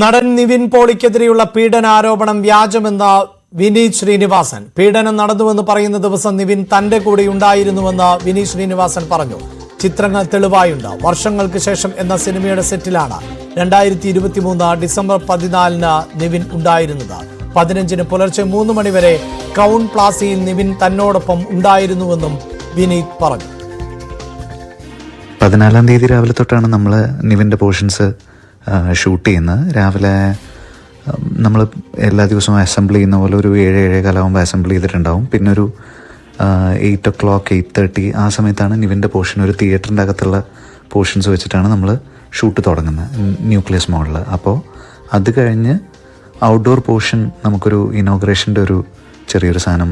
നടൻ നിവിൻ പോളിക്കെതിരെയുള്ള പീഡനാരോപണം വ്യാജമെന്ന വിനീത് ശ്രീനിവാസൻ. പീഡനം നടന്നുവെന്ന് പറയുന്ന ദിവസം നിവിൻ തന്റെ കൂടെ ഉണ്ടായിരുന്നുവെന്ന് വിനീത് ശ്രീനിവാസൻ പറഞ്ഞു. ചിത്രങ്ങൾ തെളിവായുണ്ട്. വർഷങ്ങൾക്ക് ശേഷം എന്ന സിനിമയുടെ സെറ്റിലാണ് രണ്ടായിരത്തി ഇരുപത്തിമൂന്ന് ഡിസംബർ പതിനാലിന് നിവിൻ ഉണ്ടായിരുന്നത്. പതിനഞ്ചിന് പുലർച്ചെ മൂന്ന് മണിവരെ കൗൺ പ്ലാസയിൽ നിവിൻ തന്നോടൊപ്പം ഉണ്ടായിരുന്നുവെന്നും വിനീത് പറഞ്ഞു. പതിനാലാം തീയതി രാവിലെ തൊട്ടാണ് നമ്മൾ നിവിന്റെ പോർഷൻസ് ഷൂട്ട് ചെയ്യുന്നത് രാവിലെ നമ്മൾ എല്ലാ ദിവസവും അസംബിൾ ചെയ്യുന്ന പോലെ ഒരു ഏഴ് ഏഴേ കാലാകുമ്പോൾ അസംബിൾ ചെയ്തിട്ടുണ്ടാവും. പിന്നെ ഒരു eight o'clock eight thirty ആ സമയത്താണ് നിവിന്റെ പോർഷൻ ഒരു തിയേറ്ററിന്റെ അകത്തുള്ള പോർഷൻസ് വെച്ചിട്ടാണ് നമ്മൾ ഷൂട്ട് തുടങ്ങുന്നത് ന്യൂക്ലിയസ് മോഡൽ അപ്പോൾ അത് കഴിഞ്ഞ് ഔട്ട്ഡോർ പോർഷൻ നമുക്കൊരു ഇനോഗ്രേഷന്റെ ഒരു ചെറിയൊരു സാധനം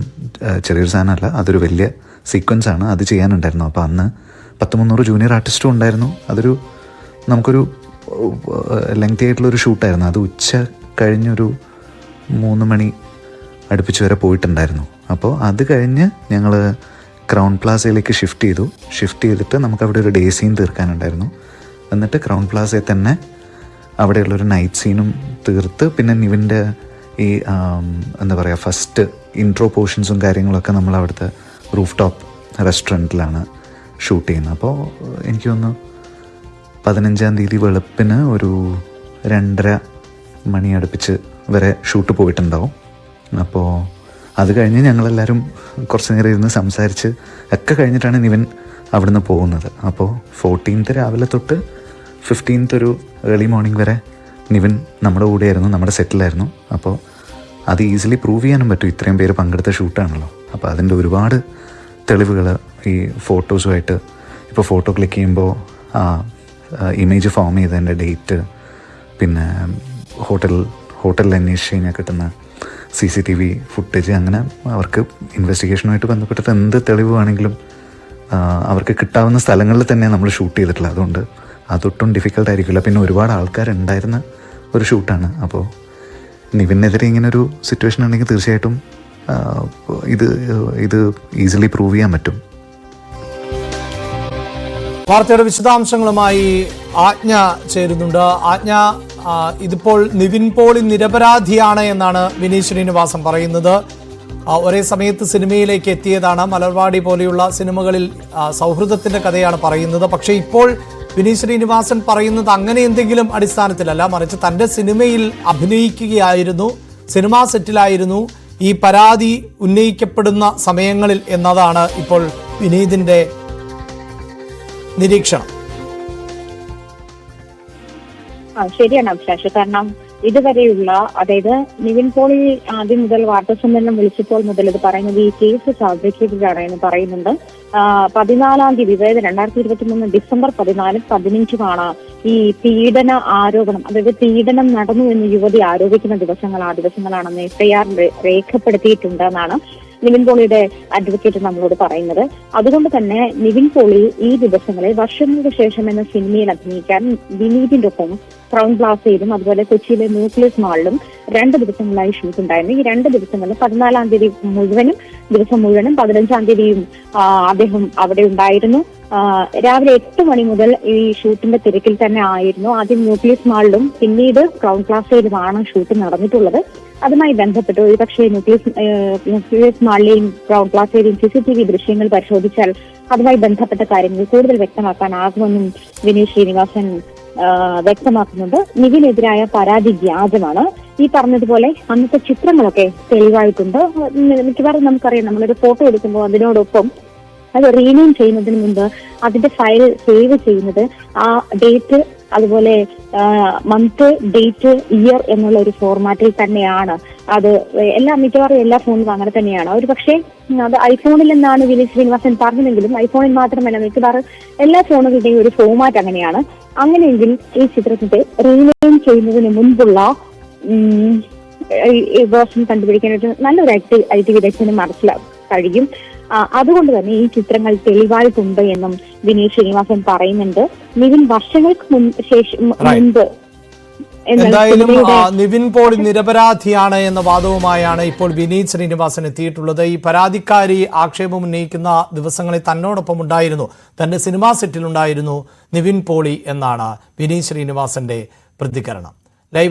ചെറിയൊരു സാധനമല്ല അതൊരു വലിയ സീക്വൻസ് ആണ്. അത് ചെയ്യാനുണ്ടായിരുന്നു. അപ്പോൾ അന്ന് പത്ത് മുന്നൂറ് ജൂനിയർ ആർട്ടിസ്റ്റും ഉണ്ടായിരുന്നു. അതൊരു നമുക്കൊരു ലെങ്തി ആയിട്ടുള്ളൊരു ഷൂട്ടായിരുന്നു അത് ഉച്ച കഴിഞ്ഞൊരു മൂന്ന് മണി അടുപ്പിച്ച് വരെ പോയിട്ടുണ്ടായിരുന്നു. അപ്പോൾ അത് കഴിഞ്ഞ് ഞങ്ങൾ ക്രൗൺ പ്ലാസയിലേക്ക് ഷിഫ്റ്റ് ചെയ്തു. ഷിഫ്റ്റ് ചെയ്തിട്ട് നമുക്ക് അവിടെ ഒരു ഡേ സീൻ തീർക്കാനുണ്ടായിരുന്നു. എന്നിട്ട് ക്രൗൺ പ്ലാസയിൽ തന്നെ അവിടെയുള്ളൊരു നൈറ്റ് സീനും തീർത്ത് പിന്നെ നിവിന്റെ ഈ എന്താ പറയുക ഫസ്റ്റ് ഇൻട്രോ പോർഷൻസും കാര്യങ്ങളൊക്കെ നമ്മൾ അവിടുത്തെ റൂഫ് ടോപ്പ് റെസ്റ്റോറന്റിലാണ് ഷൂട്ട് ചെയ്യുന്നത്. അപ്പോൾ എനിക്ക് തോന്നുന്നു പതിനഞ്ചാം തീയതി വെളുപ്പിന് ഒരു രണ്ടര മണി അടുപ്പിച്ച് വരെ ഷൂട്ട് പോയിട്ടുണ്ടാവും. അപ്പോൾ അത് കഴിഞ്ഞ് ഞങ്ങളെല്ലാവരും കുറച്ച് നേരം ഇരുന്ന് സംസാരിച്ച് ഒക്കെ കഴിഞ്ഞിട്ടാണ് നിവൻ അവിടുന്ന് പോകുന്നത്. അപ്പോൾ ഫോർട്ടീൻത്ത് രാവിലെ തൊട്ട് ഫിഫ്റ്റീൻത്ത് ഒരു ഏർലി മോർണിംഗ് വരെ നിവൻ നമ്മുടെ കൂടെയായിരുന്നു നമ്മുടെ സെറ്റിലായിരുന്നു അപ്പോൾ അത് ഈസിലി പ്രൂവ് ചെയ്യാനും പറ്റും. ഇത്രയും പേര് പങ്കെടുത്ത ഷൂട്ടാണല്ലോ. അപ്പോൾ അതിന്റെ ഒരുപാട് തെളിവുകൾ ഈ ഫോട്ടോസുമായിട്ട് ഇപ്പോൾ ഫോട്ടോ ക്ലിക്ക് ചെയ്യുമ്പോൾ ആ ഇമേജ് ഫോം ചെയ്തതിന്റെ ഡേറ്റ് പിന്നെ ഹോട്ടൽ ഹോട്ടലിൽ അന്വേഷിച്ച് കഴിഞ്ഞാൽ കിട്ടുന്ന C C T V footage അങ്ങനെ അവർക്ക് ഇൻവെസ്റ്റിഗേഷനുമായിട്ട് ബന്ധപ്പെട്ടിട്ട് എന്ത് തെളിവ് വേണമെങ്കിലും അവർക്ക് കിട്ടാവുന്ന സ്ഥലങ്ങളിൽ തന്നെ നമ്മൾ ഷൂട്ട് ചെയ്തിട്ടില്ല അതുകൊണ്ട് അതൊട്ടും ഡിഫിക്കൽട്ട് ആയിരിക്കില്ല. പിന്നെ ഒരുപാട് ആൾക്കാരുണ്ടായിരുന്ന ഒരു ഷൂട്ടാണ് അപ്പോൾ നിവിനെതിരെ ഇങ്ങനെ ഒരു സിറ്റുവേഷൻ ഉണ്ടെങ്കിൽ തീർച്ചയായിട്ടും ഇത് ഇത് ഈസിലി പ്രൂവ് ചെയ്യാൻ പറ്റും. വാർത്തയുടെ വിശദാംശങ്ങളുമായി ആജ്ഞ ചേരുന്നുണ്ട്. ആജ്ഞ ഇതിപ്പോൾ നിവിൻ പോളി നിരപരാധിയാണ് എന്നാണ് വിനീത് ശ്രീനിവാസൻ പറയുന്നത്. ഒരേ സമയത്ത് സിനിമയിലേക്ക് എത്തിയതാണ്. മലർവാടി പോലെയുള്ള സിനിമകളിൽ സൗഹൃദത്തിന്റെ കഥയാണ് പറയുന്നത്. പക്ഷേ ഇപ്പോൾ വിനീത് ശ്രീനിവാസൻ പറയുന്നത് അങ്ങനെ എന്തെങ്കിലും അടിസ്ഥാനത്തിലല്ല. മറിച്ച് തന്റെ സിനിമയിൽ അഭിനയിക്കുകയായിരുന്നു സിനിമാ സെറ്റിലായിരുന്നു. ഈ പരാതി ഉന്നയിക്കപ്പെടുന്ന സമയങ്ങളിൽ എന്നതാണ് ഇപ്പോൾ വിനീതിന്റെ നിരീക്ഷണം. ശരിയാണ് അഭിലാഷ്. കാരണം ഇതുവരെയുള്ള അതായത് നിവിൻ പോളി ആദ്യം മുതൽ വാർത്താസമ്മേളനം വിളിച്ചപ്പോൾ മുതൽ ഇത് പറയുന്നത് ഈ കേസ് ഫാബ്രിക്കേറ്റഡ് ആണ് എന്ന് പറയുന്നുണ്ട്. പതിനാലാം തീയതി അതായത് രണ്ടായിരത്തി ഇരുപത്തി മൂന്ന് ഡിസംബർ പതിനാലും പതിനഞ്ചുമാണ് ഈ പീഡന ആരോപണം. അതായത് പീഡനം നടന്നു എന്ന് യുവതി ആരോപിക്കുന്ന ദിവസങ്ങൾ ആ ദിവസങ്ങളാണെന്ന് എഫ്ഐആർ രേഖപ്പെടുത്തിയിട്ടുണ്ടെന്നാണ് നിവിൻ പോളിയുടെ അഡ്വക്കേറ്റ് നമ്മളോട് പറയുന്നത്. അതുകൊണ്ട് തന്നെ നിവിൻ പോളി ഈ ദിവസങ്ങളിൽ വർഷങ്ങൾക്ക് ശേഷം എന്ന സിനിമയിൽ അഭിനയിക്കാൻ വിനീതിന്റെ ഒപ്പം ക്രൗൺ പ്ലാസയിലും അതുപോലെ കൊച്ചിയിലെ ന്യൂക്ലിയസ് മാളിലും രണ്ട് ദിവസങ്ങളായി ഷൂട്ട് ഉണ്ടായിരുന്നു. ഈ രണ്ട് ദിവസങ്ങളിൽ പതിനാലാം തീയതി മുഴുവനും ദിവസം മുഴുവനും പതിനഞ്ചാം തീയതിയും അദ്ദേഹം അവിടെ ഉണ്ടായിരുന്നു. രാവിലെ എട്ട് മണി മുതൽ ഈ ഷൂട്ടിന്റെ തിരക്കിൽ തന്നെ ആയിരുന്നു. ആദ്യം ന്യൂക്ലിയസ് മാളിലും പിന്നീട് ക്രൗൺ പ്ലാസയിലുമാണ് ഷൂട്ട് നടന്നിട്ടുള്ളത്. അതുമായി ബന്ധപ്പെട്ട് ഒരുപക്ഷെ ന്യൂക്ലിയസ് ന്യൂക്ലിയസ് മാളിലെയും ക്രൗൺ പ്ലാസയിലെയും സി സി ടി വി ദൃശ്യങ്ങൾ പരിശോധിച്ചാൽ അതുമായി ബന്ധപ്പെട്ട കാര്യങ്ങൾ കൂടുതൽ വ്യക്തമാക്കാനാകുമെന്നും വിനീഷ് ശ്രീനിവാസൻ വ്യക്തമാക്കുന്നുണ്ട്. നിവിനെതിരായ പരാതി വ്യാജമാണ്. ഈ പറഞ്ഞതുപോലെ അന്നത്തെ ചിത്രങ്ങളൊക്കെ തെളിവായിട്ടുണ്ട്. മിക്കവാറും നമുക്കറിയാം നമ്മളൊരു ഫോട്ടോ എടുക്കുമ്പോൾ അതിനോടൊപ്പം അത് റീനെയിം ചെയ്യുന്നതിന് മുമ്പ് അതിന്റെ ഫയൽ സേവ് ചെയ്യുന്നത് ആ ഡേറ്റ് അതുപോലെ മന്ത് ഡേറ്റ് ഇയർ എന്നുള്ള ഒരു ഫോർമാറ്റിൽ തന്നെയാണ്. അത് എല്ലാ മിക്കവാറും എല്ലാ ഫോണിലും അങ്ങനെ തന്നെയാണ്. ഒരു പക്ഷേ അത് ഐഫോണിൽ നിന്നാണ് വിനീത് ശ്രീനിവാസൻ പറഞ്ഞതെങ്കിലും ഐഫോണിൽ മാത്രമല്ല മിക്കവാറും എല്ലാ ഫോണുകളുടെയും ഒരു ഫോർമാറ്റ് അങ്ങനെയാണ്. അങ്ങനെയെങ്കിൽ ഈ ചിത്രത്തിന്റെ റീനെയിം ചെയ്യുന്നതിന് മുൻപുള്ള വേർഷൻ കണ്ടുപിടിക്കാനായിട്ട് നല്ലൊരു ഐ ടി വിദഗ്ധന് മനസ്സിലാവും കഴിയും. അതുകൊണ്ട് തന്നെ ഈ ചിത്രങ്ങൾ തെളിവായിട്ടുണ്ട് എന്നും വിനീത് ശ്രീനിവാസൻ പറയുന്നുണ്ട്. നിവിൻ വർഷങ്ങൾക്ക് മുൻപ് ശേഷം Right. മുൻപ് എന്തായാലും നിവിൻ പോൾ നിരപരാധിയാണ് എന്ന വാദവുമായാണ് ഇപ്പോൾ വിനീത് ശ്രീനിവാസൻ എത്തിയിട്ടുള്ളത്. ഈ പരാതിക്കാരി ആക്ഷേപം ഉന്നയിക്കുന്ന ദിവസങ്ങളിൽ തന്നോടൊപ്പം ഉണ്ടായിരുന്നു. തന്റെ സിനിമാ സെറ്റിലുണ്ടായിരുന്നു നിവിൻ പോളി എന്നാണ് വിനീത് ശ്രീനിവാസന്റെ പ്രതികരണം.